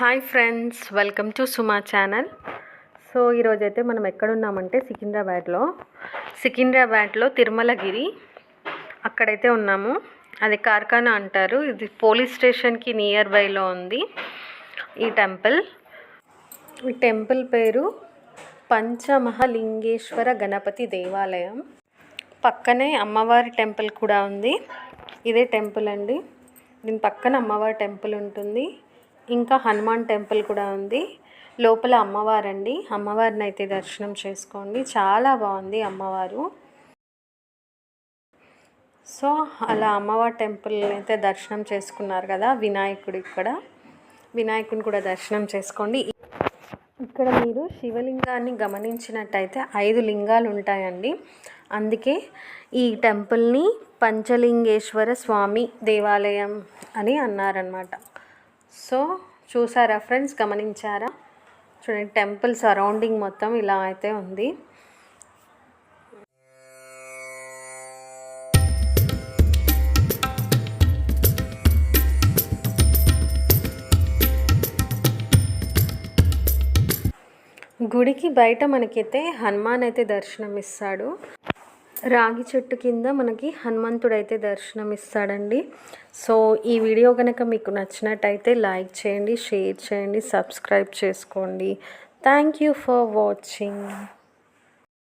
Hi friends welcome to Suma channel so ఈరోజైతే మనం ఎక్కడున్నామంటే సికింద్రాబాద్లో. సికింద్రాబాద్లో తిరుమలగిరి అక్కడైతే ఉన్నాము. అది కార్ఖానా అంటారు. ఇది పోలీస్ స్టేషన్కి నియర్ బైలో ఉంది. ఈ టెంపుల్. ఈ టెంపుల్ పేరు పంచమహలింగేశ్వర గణపతి దేవాలయం. పక్కనే అమ్మవారి టెంపుల్ కూడా ఉంది. ఇదే టెంపుల్ అండి. దీని పక్కన అమ్మవారి టెంపుల్ ఉంటుంది. ఇంకా హనుమాన్ టెంపుల్ కూడా ఉంది. లోపల అమ్మవారండి. అమ్మవారిని అయితే దర్శనం చేసుకోండి. చాలా బాగుంది అమ్మవారు. సో అలా అమ్మవారి టెంపుల్ అయితే దర్శనం చేసుకున్నారు కదా వినాయకుడు ఇక్కడ. వినాయకుని కూడా దర్శనం చేసుకోండి. ఇక్కడ మీరు శివలింగాన్ని గమనించినట్టయితే ఐదు లింగాలు ఉంటాయండి. అందుకే ఈ టెంపుల్ని పంచలింగేశ్వర స్వామి దేవాలయం అని అన్నారనమాట సో చూసారా ఫ్రెండ్స్ గమనించారా? చూడండి టెంపుల్ సరౌండింగ్ మొత్తం ఇలా అయితే ఉంది. గుడికి బయట మనకైతే హనుమాన్ అయితే దర్శనం ఇస్తాడు రాగి చెట్టు కింద మనకి హనుమంతుడు అయితే దర్శనం ఇస్తాడండి సో ఈ వీడియో కనుక మీకు నచ్చినట్టయితే లైక్ చేయండి షేర్ చేయండి సబ్స్క్రైబ్ చేసుకోండి. Thank you for watching.